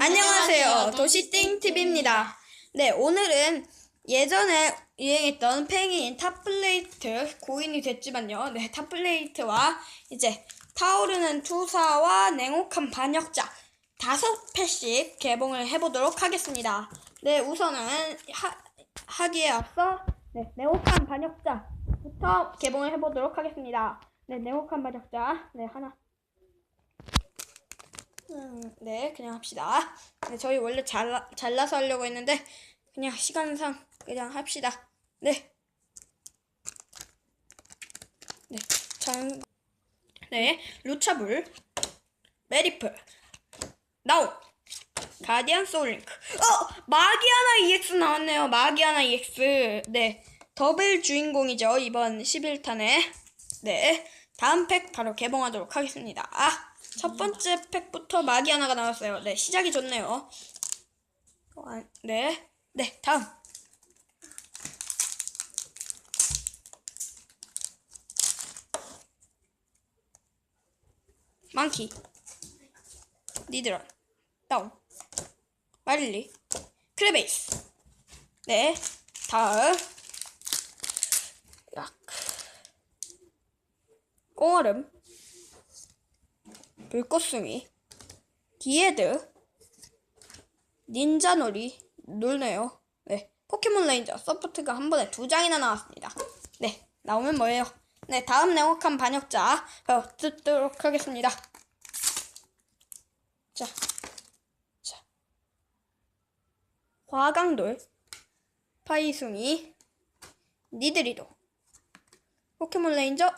안녕하세요. 도시띵TV입니다. 네, 오늘은 예전에 유행했던 팽이인 탑플레이트 고인이 됐지만요. 네, 탑플레이트와 이제 타오르는 투사와 냉혹한 반역자 다섯 패씩 개봉을 해보도록 하겠습니다. 네, 우선은 하, 하기에 앞서 네, 냉혹한 반역자부터 개봉을 해보도록 하겠습니다. 네, 냉혹한 반역자 네, 하나 음, 네, 그냥 합시다. 네, 저희 원래 잘라, 잘라서 하려고 했는데, 그냥 시간상 그냥 합시다. 네. 네, 전, 네, 루차불, 메리플, 나우, 가디안 소울링크. 어! 마기아나 EX 나왔네요. 마기아나 EX. 네, 더블 주인공이죠. 이번 11탄에. 네, 다음 팩 바로 개봉하도록 하겠습니다. 아! 첫 번째 팩부터 마기 하나가 나왔어요. 네, 시작이 좋네요. 어, 아, 네, 네, 다음. 망키, 니드런, 다운, 마릴리, 크레베이스. 네, 다음. 약, 꽁얼음, 불꽃숭이, 디에드, 닌자놀이, 놀네요. 네, 포켓몬 레인저 서포트가 한 번에 두 장이나 나왔습니다. 네, 나오면 뭐예요? 네, 다음 냉혹한 반역자. 어, 듣도록 하겠습니다. 자, 자, 화강돌, 파이숭이, 니드리도, 포켓몬 레인저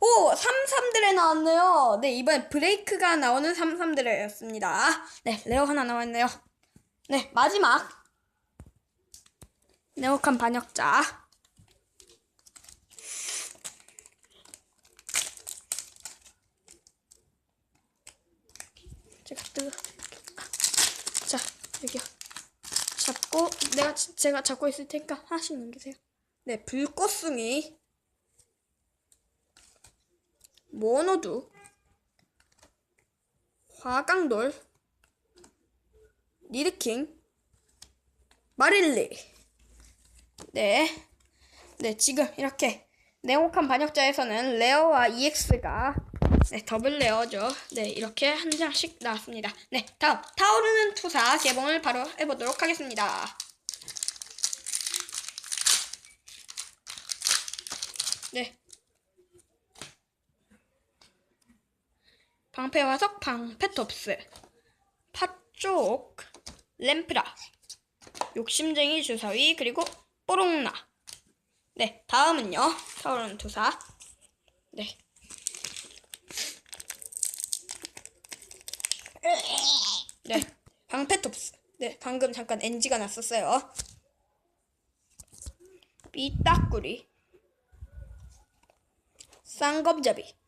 오! 33드레 나왔네요. 네, 이번엔 브레이크가 나오는 33드레였습니다. 네, 레어 하나 나왔네요. 네, 마지막. 네오칸 반역자. 제가 뜨 자, 여기요. 잡고, 내가, 제가 잡고 있을 테니까 하나씩 넘기세요. 네, 불꽃숭이. 모노두, 화강돌, 니르킹, 마릴리. 네. 네, 지금 이렇게 냉혹한 반역자에서는 레어와 EX가 네, 더블 레어죠. 네, 이렇게 한 장씩 나왔습니다. 네, 다음 타오르는 투사 개봉을 바로 해보도록 하겠습니다. 네, 방패화석 방패톱스 팥쪽 램프라 욕심쟁이 주사위 그리고 뽀롱나 네 다음은요 타오르는 투사 네 네, 방패톱스. 네, 방금 잠깐 NG가 났었어요. 삐딱구리. 쌍검잡이.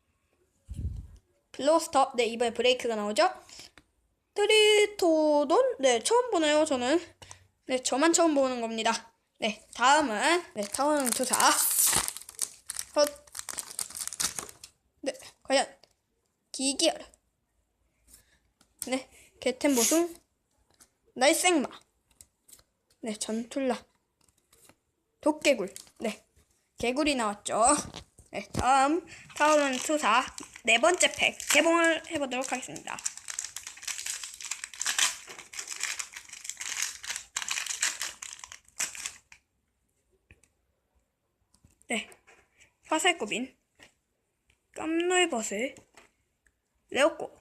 블로스터. 네, 이번에 브레이크가 나오죠? 트리토돈? 네, 처음 보네요, 저는. 네, 저만 처음 보는 겁니다. 네, 다음은, 네, 타오르는 투사. 헛. 네, 과연, 기기열. 네, 개템 보승. 날생마. 네, 전툴라. 도개굴. 네, 개굴이 나왔죠. 네, 다음 타오르는 투사 네 번째 팩 개봉을 해보도록 하겠습니다. 네, 화살구빈, 깜놀버슬, 레오꼬,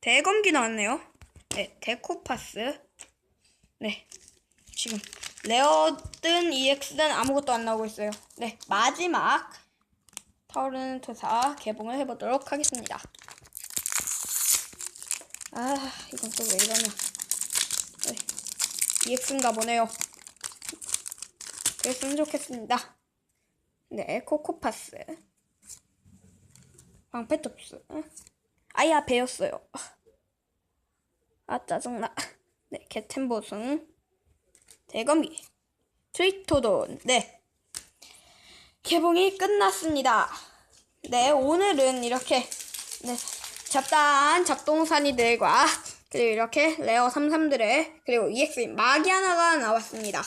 대검기 나왔네요. 네, 데코파스. 네, 지금 레어든 EX든 아무것도 안 나오고 있어요. 네, 마지막 타오르는 투사 개봉을 해보도록 하겠습니다. 아, 이건 또 왜 이러냐. 네, EX인가 보네요. 그랬으면 좋겠습니다. 네, 코코파스. 방패톱스. 아야, 배웠어요. 아, 짜증나. 네, 개템보승. 대검기. 트위토돈. 네. 개봉이 끝났습니다. 네, 오늘은 이렇게 네, 잡다한 잡동사니들과 그리고 이렇게 레어 33들의 그리고 EX 마기아나가 나왔습니다.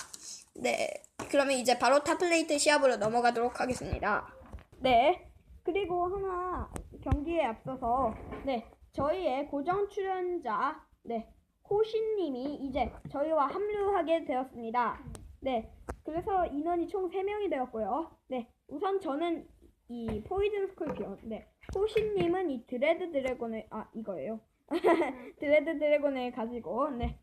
네. 그러면 이제 바로 탑플레이트 시합으로 넘어가도록 하겠습니다. 네. 그리고 하나 경기에 앞서서 네. 저희의 고정 출연자 네. 호신님이 이제 저희와 합류하게 되었습니다. 네. 그래서 인원이 총 3명이 되었고요. 네. 우선 저는 이 포이즌 스콜피온. 네. 호신님은 이 드레드 드래곤을 아 이거예요. 드레드 드래곤을 가지고 네.